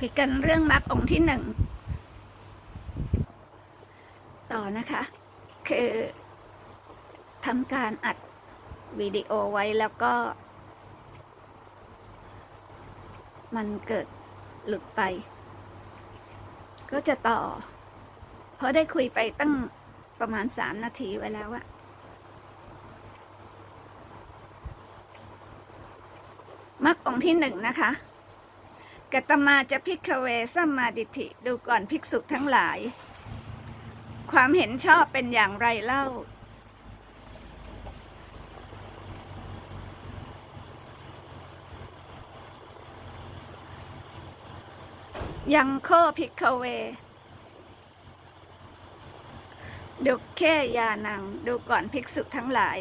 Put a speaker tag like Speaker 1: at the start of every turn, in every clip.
Speaker 1: คุยกันเรื่องมรรคองค์ที่หนึ่งต่อนะคะ คือทำการอัดวิดีโอไว้แล้วก็ มันเกิดหลุดไป ก็จะต่อ เพราะได้คุยไปตั้งประมาณสามนาทีไว้แล้วอะมรรคองค์ที่หนึ่งนะคะ กัตมาจะพิกเวสัมมาดิฏฐิดูก่อนภิกษุทั้งหลาย ความเห็นชอบเป็นอย่างไรเล่า ยังโคพิกเวดูแค่ยานังดูก่อนภิกษุทั้งหลาย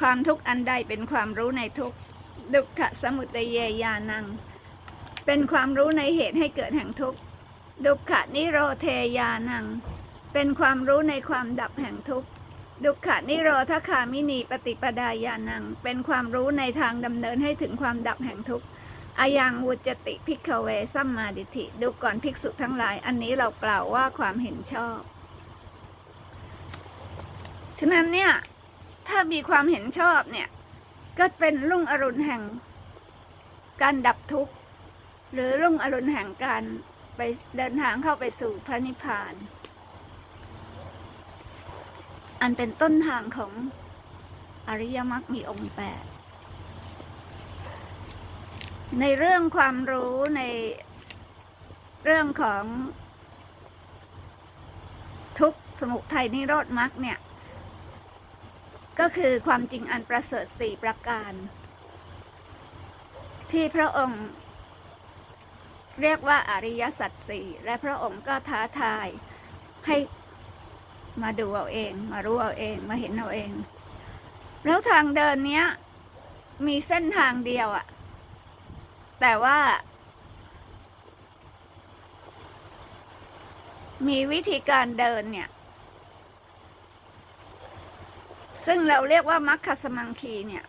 Speaker 1: ความทุกข์อันใดเป็นความรู้ในทุกข์ดุขสมุทัยเยยานัง เป็นความรู้ในเหตุให้เกิดแห่งทุกข์ ดุขนิโรเทยานัง เป็นความรู้ในความดับแห่งทุกข์ ดุขนิโรธคามินีปฏิปดายานัง เป็นความรู้ในทางดำเนินให้ถึงความดับแห่งทุกข์อายังวุจติพิกเวสัมมาดิฏฐิดูก่อนภิกษุทั้งหลาย อันนี้เรากล่าวว่าความเห็นชอบ ฉะนั้นเนี่ย ถ้ามีความเห็นชอบเนี่ย ก็เป็นรุ่งอรุณแห่ง การดับทุกข์ หรือรุ่งอรุณแห่งการไปเดินทางเข้าไปสู่พระนิพพาน อันเป็นต้นทางของอริยมรรคมีองค์แปดในเรื่องความรู้ในเรื่องของทุกสมุทัยนิโรธมรรคเนี่ย ก็คือความจริงอันประเสริฐสี่ประการ ที่พระองค์ เรียกว่าอริยสัจสี่และพระองค์ก็ท้าทายให้มาดูเอาเอง มารู้เอาเองมาเห็นเอาเอง แล้วทางเดินเนี้ยมีเส้นทางเดียวอะแต่ว่า มีวิธีการเดินเนี่ย ซึ่งเราเรียกว่ามัคคสมังคีเนี่ย